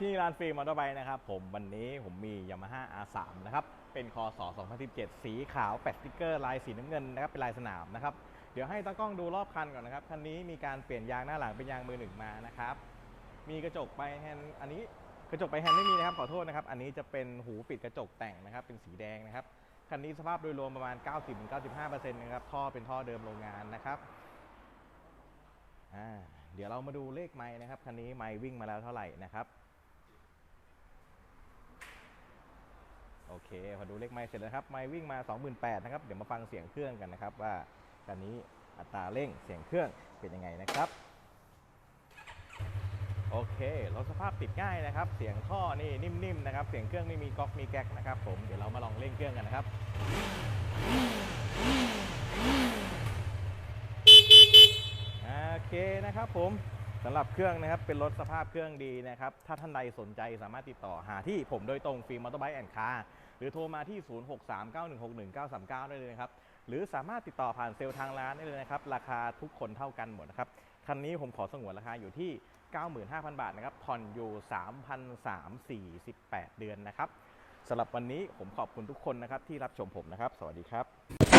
ที่ร้านฟรีมอเตอร์ไบค์นะครับ ผมวันนี้ผมมี Yamaha R3 นะครับ เป็นคศ2017 สีขาวแปะสติ๊กเกอร์ลายสีน้ำเงินนะครับ เป็นลายสนามนะครับ เดี๋ยวให้ตากล้องดูรอบคันก่อนนะครับ คันนี้มีการเปลี่ยนยางหน้าหลังเป็นยางมือหนึ่งมานะครับ มีกระจกไปแฮนด์อันนี้กระจกไปแฮนด์ไม่มีนะครับขอโทษนะครับ อันนี้จะเป็นหูปิดกระจกแต่งนะครับ เป็นสีแดงนะครับ คันนี้สภาพโดยรวมประมาณ 90-95%นะครับ ท่อเป็นท่อเดิมโรงงานนะครับเดี๋ยวเรามาดูเลขไม้นะครับ คันนี้ไม้วิ่งมาแล้วเท่าไหร่นะครับโอเค พอดูเลขไม้เสร็จแล้วครับไม้วิ่งมา 28,000นะครับเดี๋ยวมาฟังเสียงเครื่องกันนะครับ ว่าคันนี้อัตราเร่งเสียงเครื่องเป็นยังไงนะครับโอเครถสภาพติดง่ายนะครับ เสียงท่อนี่นิ่มๆนะครับเสียงเครื่องไม่มีก๊อกมีแก๊กนะครับ ผมเดี๋ยวเรามาลองเร่งเครื่องกันนะครับโอเคนะครับผมสำหรับเครื่องนะครับเป็นรถสภาพเครื่องดีนะครับ ถ้าท่านใดสนใจสามารถติดต่อหาที่ผมโดยตรงฟิล์มมอเตอร์ไบค์แอนด์คาร์ หรือโทรมาที่ 0639161939 ได้เลยนะครับ หรือสามารถติดต่อผ่านเซลล์ทางร้านได้เลยนะครับ ราคาทุกคนเท่ากันหมดนะครับ คันนี้ผมขอสงวนราคาอยู่ที่ 95,000 บาทนะครับ ผ่อนอยู่ 3,348 เดือนนะครับสำหรับวันนี้ผมขอบคุณทุกคนนะครับที่รับชมผมนะครับ สวัสดีครับ